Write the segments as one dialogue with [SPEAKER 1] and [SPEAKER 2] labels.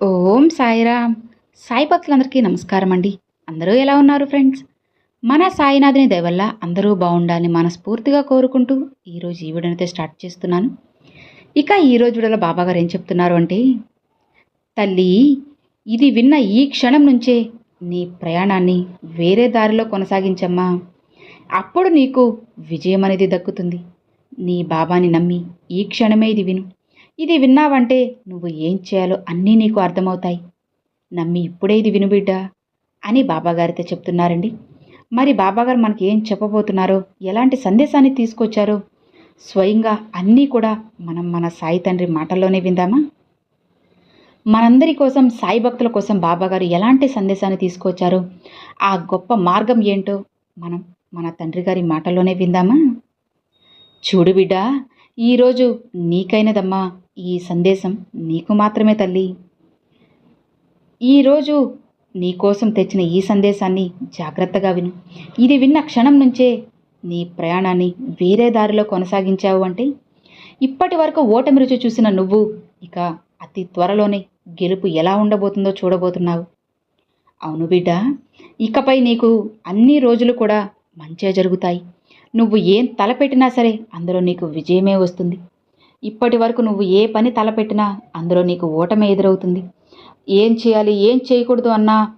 [SPEAKER 1] ఓం సాయిరామ్. సాయి భక్తులందరికీ నమస్కారం అండి. అందరూ ఎలా ఉన్నారు ఫ్రెండ్స్? మన సాయినాథుని దయవల్ల అందరూ బాగుండాలని మనస్ఫూర్తిగా కోరుకుంటూ ఈరోజు ఈ వీడియోనైతే స్టార్ట్ చేస్తున్నాను. ఇక ఈరోజు వీడియోలో బాబాగారు ఏం చెప్తున్నారు అంటే తల్లి ఇది విన్న ఈ క్షణం నుంచే నీ ప్రయాణాన్ని వేరే దారిలో కొనసాగించమ్మా. అప్పుడు నీకు విజయం అనేది దక్కుతుంది. నీ బాబాని నమ్మి ఈ క్షణమే ఇది విను. ఇది విన్నావంటే నువ్వు ఏం చేయాలో అన్నీ నీకు అర్థమవుతాయి. నమ్మి ఇప్పుడే ఇది వినుబిడ్డ అని బాబాగారితో చెప్తున్నారండి. మరి బాబాగారు మనకి ఏం చెప్పబోతున్నారో ఎలాంటి సందేశాన్ని తీసుకొచ్చారో స్వయంగా అన్నీ కూడా మనం మన సాయి తండ్రి మాటల్లోనే విందామా? మనందరి కోసం సాయి భక్తుల కోసం బాబాగారు ఎలాంటి సందేశాన్ని తీసుకొచ్చారో ఆ గొప్ప మార్గం ఏంటో మనం మన తండ్రి గారి మాటల్లోనే విందామా? చూడు బిడ్డా ఈరోజు నీకైనదమ్మా ఈ సందేశం నీకు మాత్రమే తల్లి. ఈరోజు నీ కోసం తెచ్చిన ఈ సందేశాన్ని జాగ్రత్తగా విను. ఇది విన్న క్షణం నుంచే నీ ప్రయాణాన్ని వేరే దారిలో కొనసాగించావు అంటే ఇప్పటి వరకు ఓటమి రుచి చూసిన నువ్వు ఇక అతి త్వరలోనే గెలుపు ఎలా ఉండబోతుందో చూడబోతున్నావు. అవును బిడ్డ ఇకపై నీకు అన్ని రోజులు కూడా మంచే జరుగుతాయి. నువ్వు ఏం తలపెట్టినా సరే అందులో నీకు విజయమే వస్తుంది. ఇప్పటి వరకు నువ్వు ఏ పని తలపెట్టినా అందులో నీకు ఓటమే ఎదురవుతుంది. ఏం చేయాలి ఏం చేయకూడదు అన్న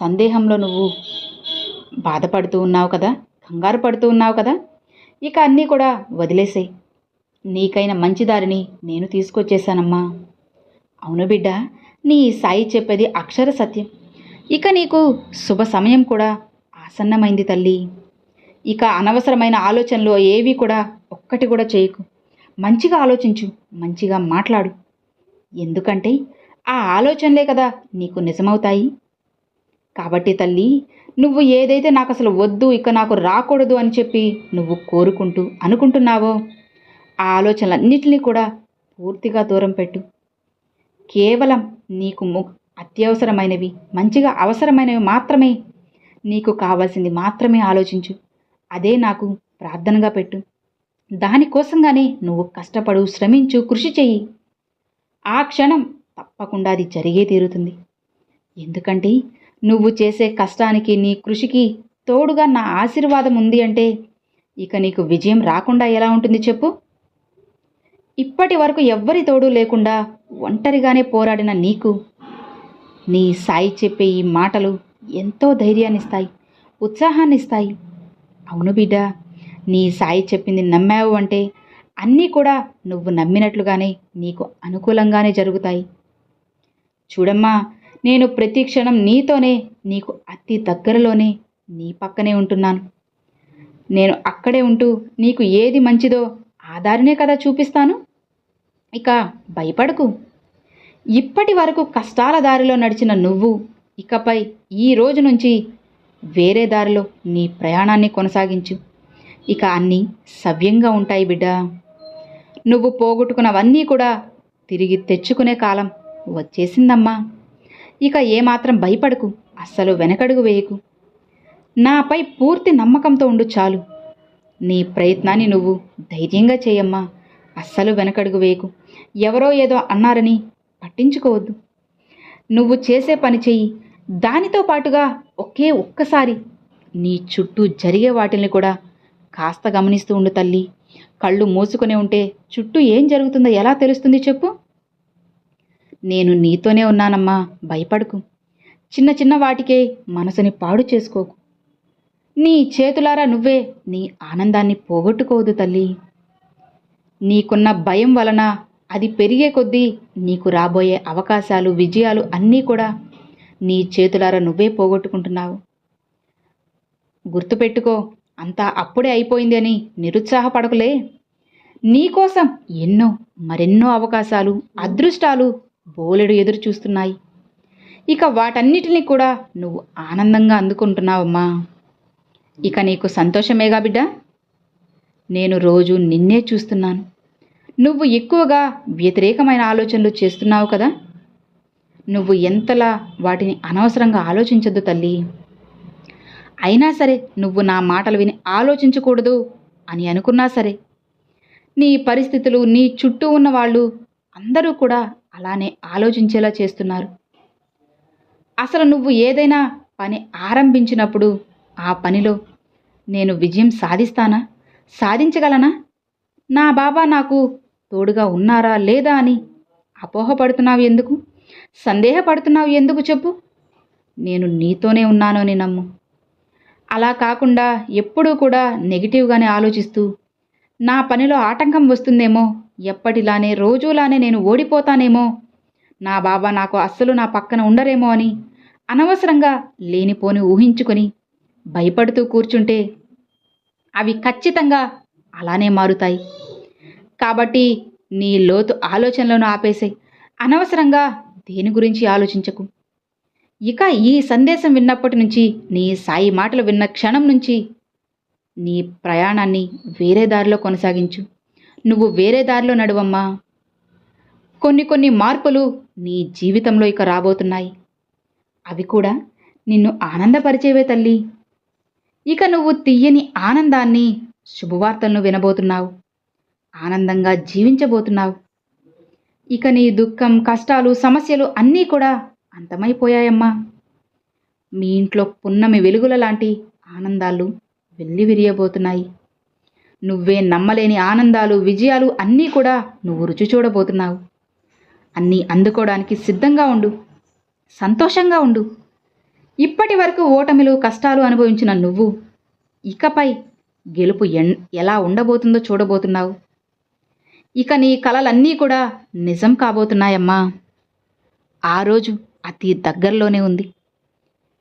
[SPEAKER 1] సందేహంలో నువ్వు బాధపడుతూ ఉన్నావు కదా? కంగారు పడుతూ ఉన్నావు కదా? ఇక అన్నీ కూడా వదిలేసాయి. నీకైన మంచి దారిని నేను తీసుకొచ్చేశానమ్మా. అవును బిడ్డ నీ సాయి చెప్పేది అక్షర సత్యం. ఇక నీకు శుభ సమయం కూడా ఆసన్నమైంది తల్లి. ఇక అనవసరమైన ఆలోచనలు ఏవి కూడా ఒక్కటి కూడా చేయకు. మంచిగా ఆలోచించు మంచిగా మాట్లాడు. ఎందుకంటే ఆ ఆలోచనలే కదా నీకు నిజమవుతాయి. కాబట్టి తల్లి నువ్వు ఏదైతే నాకు అసలు వద్దు ఇక నాకు రాకూడదు అని చెప్పి నువ్వు కోరుకుంటూ అనుకుంటున్నావో ఆ ఆలోచనలన్నింటినీ కూడా పూర్తిగా దూరం పెట్టు. కేవలం నీకు ము అత్యవసరమైనవి మంచిగా అవసరమైనవి మాత్రమే నీకు కావాల్సింది మాత్రమే ఆలోచించు. అదే నాకు ప్రార్థనగా పెట్టు. దానికోసంగానే నువ్వు కష్టపడు శ్రమించు కృషి చెయ్యి. ఆ క్షణం తప్పకుండా అది జరిగే తీరుతుంది. ఎందుకంటే నువ్వు చేసే కష్టానికి నీ కృషికి తోడుగా నా ఆశీర్వాదం ఉంది అంటే ఇక నీకు విజయం రాకుండా ఎలా ఉంటుంది చెప్పు? ఇప్పటి వరకు ఎవ్వరి తోడు లేకుండా ఒంటరిగానే పోరాడిన నీకు నీ సాయి చెప్పే ఈ మాటలు ఎంతో ధైర్యాన్నిస్తాయి ఉత్సాహాన్నిస్తాయి. అవును బిడ్డ నీ సాయి చెప్పింది నమ్మావు అంటే అన్నీ కూడా నువ్వు నమ్మినట్లుగానే నీకు అనుకూలంగానే జరుగుతాయి. చూడమ్మా నేను ప్రతి క్షణం నీతోనే నీకు అతి దగ్గరలోనే నీ పక్కనే ఉంటున్నాను. నేను అక్కడే ఉంటూ నీకు ఏది మంచిదో ఆ దారినే కదా చూపిస్తాను. ఇక భయపడకు. ఇప్పటి వరకు కష్టాల దారిలో నడిచిన నువ్వు ఇకపై ఈ రోజు నుంచి వేరే దారిలో నీ ప్రయాణాన్ని కొనసాగించు. ఇక అన్నీ సవ్యంగా ఉంటాయి బిడ్డా. నువ్వు పోగొట్టుకున్నవన్నీ కూడా తిరిగి తెచ్చుకునే కాలం వచ్చేసిందమ్మా. ఇక ఏమాత్రం భయపడకు అస్సలు వెనకడుగు వేయకు. నాపై పూర్తి నమ్మకంతో ఉండు చాలు. నీ ప్రయత్నాన్ని నువ్వు ధైర్యంగా చేయమ్మా అస్సలు వెనకడుగు వేయకు. ఎవరో ఏదో అన్నారని పట్టించుకోవద్దు. నువ్వు చేసే పని చెయ్యి దానితో పాటుగా ఒకే ఒక్కసారి నీ చుట్టూ జరిగే వాటిని కూడా కాస్త గమనిస్తూ ఉండు తల్లి. కళ్ళు మూసుకునే ఉంటే చుట్టూ ఏం జరుగుతుందో ఎలా తెలుస్తుంది చెప్పు. నేను నీతోనే ఉన్నానమ్మా భయపడకు. చిన్న చిన్న వాటికే మనసుని పాడు చేసుకోకు. నీ చేతులారా నువ్వే నీ ఆనందాన్ని పోగొట్టుకోవద్దు తల్లి. నీకున్న భయం వలన అది పెరిగే కొద్దీ నీకు రాబోయే అవకాశాలు విజయాలు అన్నీ కూడా నీ చేతులారా నువ్వే పోగొట్టుకుంటున్నావు. గుర్తుపెట్టుకో అంతా అప్పుడే అయిపోయింది అని నిరుత్సాహపడకులే. నీకోసం ఎన్నో మరెన్నో అవకాశాలు అదృష్టాలు బోలెడు ఎదురు చూస్తున్నాయి ఇక వాటన్నిటిని కూడా నువ్వు ఆనందంగా అందుకుంటున్నావమ్మా. ఇక నీకు సంతోషమేగా బిడ్డ? నేను రోజు నిన్నే చూస్తున్నాను. నువ్వు ఎక్కువగా వ్యతిరేకమైన ఆలోచనలు చేస్తున్నావు కదా? నువ్వు ఎంతలా వాటిని అనవసరంగా ఆలోచించొద్దు తల్లి. అయినా సరే నువ్వు నా మాటలు విని ఆలోచించకూడదు అని అనుకున్నా సరే. నీ పరిస్థితులు నీ చుట్టూ ఉన్న వాళ్ళు అందరూ కూడా అలానే ఆలోచించేలా చేస్తున్నారు. అసలు నువ్వు ఏదైనా పని ఆరంభించినప్పుడు ఆ పనిలో నేను విజయం సాధిస్తానా? సాధించగలనా? నా బాబా నాకు తోడుగా ఉన్నారా లేదా అని అపోహపడుతున్నావు ఎందుకు? సందేహపడుతున్నావు ఎందుకు చెప్పు? నేను నీతోనే ఉన్నాను అని నమ్ము. అలా కాకుండా ఎప్పుడూ కూడా నెగిటివ్గానే ఆలోచిస్తూ నా పనిలో ఆటంకం వస్తుందేమో ఎప్పటిలానే రోజులానే నేను ఓడిపోతానేమో నా బాబా నాకు అస్సలు నా పక్కన ఉండరేమో అని అనవసరంగా లేనిపోని ఊహించుకొని భయపడుతూ కూర్చుంటే అవి ఖచ్చితంగా అలానే మారుతాయి. కాబట్టి నీ లోతు ఆలోచనలను ఆపేసే అనవసరంగా దేని గురించి ఆలోచించకు? ఇక ఈ సందేశం విన్నప్పటి నుంచి నీ సాయి మాటలు విన్న క్షణం నుంచి నీ ప్రయాణాన్ని వేరే దారిలో కొనసాగించు. నువ్వు వేరే దారిలో నడువమ్మా. కొన్ని కొన్ని మార్పులు నీ జీవితంలో ఇక రాబోతున్నాయి. అవి కూడా నిన్ను ఆనందపరిచేవే తల్లి. ఇక నువ్వు తీయని ఆనందాన్ని శుభవార్తలను వినబోతున్నావు. ఆనందంగా జీవించబోతున్నావు. ఇక నీ దుఃఖం కష్టాలు సమస్యలు అన్నీ కూడా అంతమైపోయాయమ్మా. మీ ఇంట్లో పున్నమి వెలుగుల లాంటి ఆనందాలు వెళ్ళి విరియబోతున్నాయి. నువ్వే నమ్మలేని ఆనందాలు విజయాలు అన్నీ కూడా నువ్వు రుచి చూడబోతున్నావు. అన్నీ అందుకోవడానికి సిద్ధంగా ఉండు. సంతోషంగా ఉండు. ఇప్పటి వరకు ఓటమిలు కష్టాలు అనుభవించిన నువ్వు ఇకపై గెలుపు ఎన్ ఎలా ఉండబోతుందో చూడబోతున్నావు. ఇక నీ కలలన్నీ కూడా నిజం కాబోతున్నాయమ్మా. ఆ రోజు అతి దగ్గరలోనే ఉంది.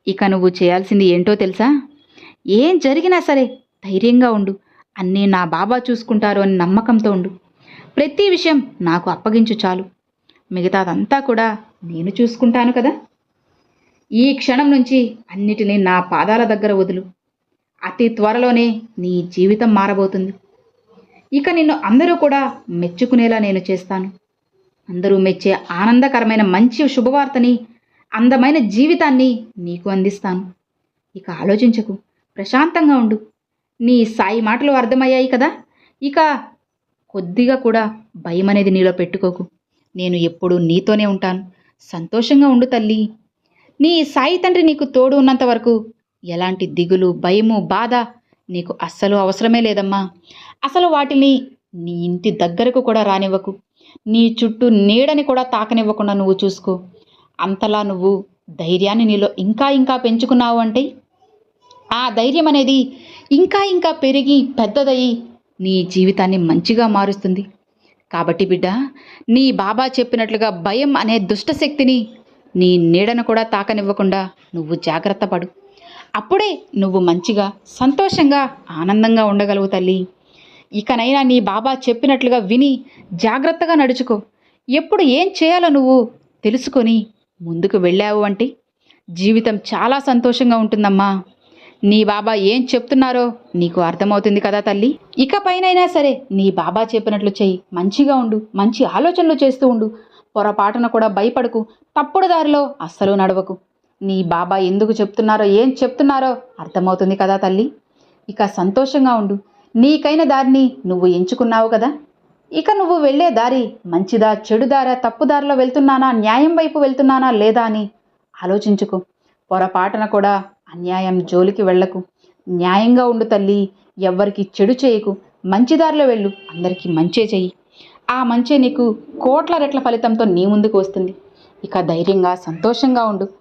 [SPEAKER 1] ఇక నువ్వు చేయాల్సింది ఏంటో తెలుసా? ఏం జరిగినా సరే ధైర్యంగా ఉండు. అన్నీ నా బాబా చూసుకుంటారు అని నమ్మకంతో ఉండు. ప్రతి విషయం నాకు అప్పగించు చాలు. మిగతాదంతా కూడా నేను చూసుకుంటాను కదా. ఈ క్షణం నుంచి అన్నిటినీ నా పాదాల దగ్గర వదులు. అతి త్వరలోనే నీ జీవితం మారబోతుంది. ఇక నిన్ను అందరూ కూడా మెచ్చుకునేలా నేను చేస్తాను. అందరూ మెచ్చే ఆనందకరమైన మంచి శుభవార్తని అందమైన జీవితాన్ని నీకు అందిస్తాను. ఇక ఆలోచించకు. ప్రశాంతంగా ఉండు. నీ సాయి మాటలు అర్థమయ్యాయి కదా? ఇక కొద్దిగా కూడా భయం అనేది నీలో పెట్టుకోకు. నేను ఎప్పుడూ నీతోనే ఉంటాను. సంతోషంగా ఉండు తల్లి. నీ సాయి తండ్రి నీకు తోడు ఉన్నంత వరకు ఎలాంటి దిగులు భయము బాధ నీకు అస్సలు అవసరమే లేదమ్మా. అసలు వాటిని నీ ఇంటి దగ్గరకు కూడా రానివ్వకు. నీ చుట్టూ నీడని కూడా తాకనివ్వకుండా నువ్వు చూసుకో. అంతలా నువ్వు ధైర్యాన్ని నీలో ఇంకా ఇంకా పెంచుకున్నావు అంటే? ఆ ధైర్యం అనేది ఇంకా ఇంకా పెరిగి పెద్దదయ్యి నీ జీవితాన్ని మంచిగా మారుస్తుంది. కాబట్టి బిడ్డ నీ బాబా చెప్పినట్లుగా భయం అనే దుష్టశక్తిని నీ నీడను కూడా తాకనివ్వకుండా నువ్వు జాగ్రత్త పడు. అప్పుడే నువ్వు మంచిగా సంతోషంగా ఆనందంగా ఉండగలవు తల్లి. ఇకనైనా నీ బాబా చెప్పినట్లుగా విని జాగ్రత్తగా నడుచుకో. ఎప్పుడు ఏం చేయాలో నువ్వు తెలుసుకొని ముందుకు వెళ్ళావు అంటే జీవితం చాలా సంతోషంగా ఉంటుందమ్మా. నీ బాబా ఏం చెప్తున్నారో నీకు అర్థమవుతుంది కదా తల్లి. ఇకపైనైనా సరే నీ బాబా చెప్పినట్లు చెయ్యి. మంచిగా ఉండు మంచి ఆలోచనలు చేస్తూ ఉండు. పొరపాటున కూడా భయపడకు. తప్పుడు దారిలో అస్సలు నడవకు. నీ బాబా ఎందుకు చెప్తున్నారో ఏం చెప్తున్నారో అర్థమవుతుంది కదా తల్లి? ఇక సంతోషంగా ఉండు. నీకైన దారిని నువ్వు ఎంచుకున్నావు కదా? ఇక నువ్వు వెళ్ళే దారి మంచిదా చెడుదారా తప్పుదారిలో వెళ్తున్నానా న్యాయం వైపు వెళ్తున్నానా లేదా అని ఆలోచించుకో. పొరపాటున కూడా అన్యాయం జోలికి వెళ్ళకు. న్యాయంగా ఉండు తల్లి ఎవ్వరికి చెడు చేయకు. మంచి దారిలో వెళ్ళు అందరికీ మంచే చెయ్యి. ఆ మంచే నీకు కోట్ల రెట్ల ఫలితంతో నీ ముందుకు వస్తుంది. ఇక ధైర్యంగా సంతోషంగా ఉండు.